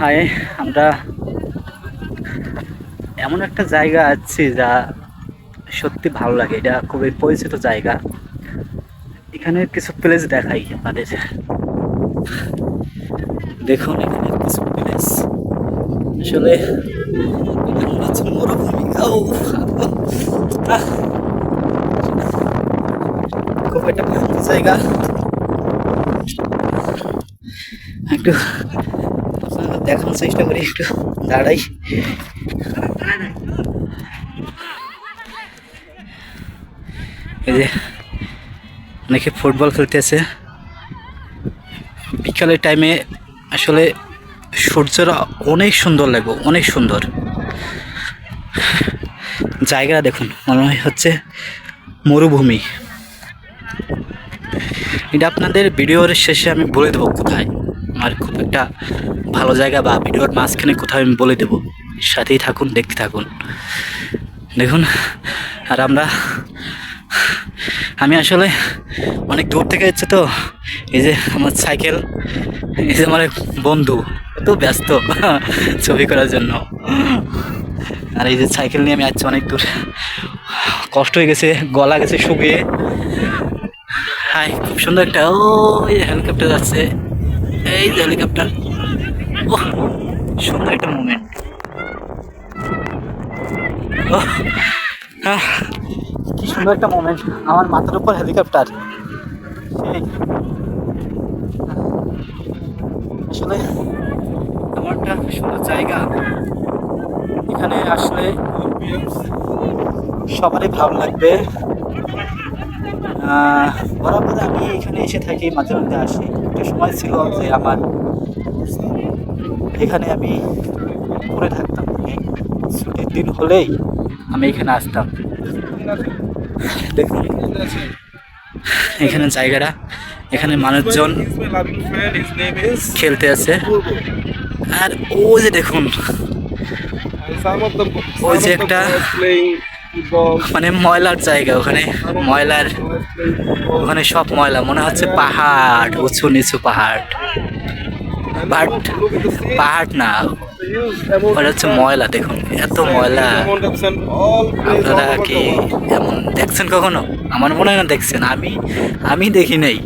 High আমরা এমন একটা জায়গা আছি যা সত্যি ভালো লাগে। এটা খুবই পরিচিত জায়গা। এখানে কিছু প্লেস দেখাই আপনাদের। দেখুন, এখানে কিছু প্লেস আসলে খুব একটা জায়গা। একটু আপনাদের দেখানোর চেষ্টা করি একটু। দাঁড়াই। এই যে অনেকে ফুটবল খেলতেছে বিকালের টাইমে আসলে সূর্যটা অনেক সুন্দর লাগবে, অনেক সুন্দর। জায়গাটা দেখুন, মনে হচ্ছে মরুভূমি। এটা আপনাদের ভিডিওর শেষে আমি বলে দেবো কোথায় আমার খুব একটা ভালো জায়গা বা ভিডিওর মাঝখানে কোথায় আমি বলে দেবো। সাথেই থাকুন, দেখতে থাকুন। দেখুন, আর আমরা, আমি আসলে অনেক দূর থেকে এসেছে তো, এই যে আমার সাইকেল, এই যে আমার বন্ধু এত ব্যস্ত ছবি করার জন্য। আর এই যে সাইকেল নিয়ে আমি আসছি অনেক দূর। কষ্ট হয়ে গেছে, গলা গেছে শুকিয়ে। হাই, খুব সুন্দর একটা ও এই হেলিকপ্টার যাচ্ছে। এই যে হেলিকপ্টার ও সুন্দর একটা মুমেন্ট ও কি সুন্দর একটা মোমেন্ট আমার মাথার উপর হেলিকপ্টার আসলে আমার একটা সুন্দর জায়গা। এখানে আসলে সবারই ভালো লাগবে। বরাবর আমি এখানে এসে থাকি, মাঝে মধ্যে আসি। একটা সময় ছিল যে আমার। এখানে আমি পড়ে থাকতাম। ছুটির দিন হলেই আমি এখানে আসতাম। দেখুন, এখানে জায়গাটা। এখানে মানুষজন খেলতে আছে আর ও যে দেখুন, ওই যে একটা-. মানে ময়লার জায়গা, ওখানে ময়লার, ওখানে সব ময়লা, মনে হচ্ছে পাহাড়, উঁচু নিচু পাহাড়। বাট পাহাড় না ওটা হচ্ছে ময়লা, দেখুন, এত ময়লা। আপনারা কি এমন দেখছেন কখনো? আমার মনে হয় না দেখছেন, আমি আমি দেখি নাই।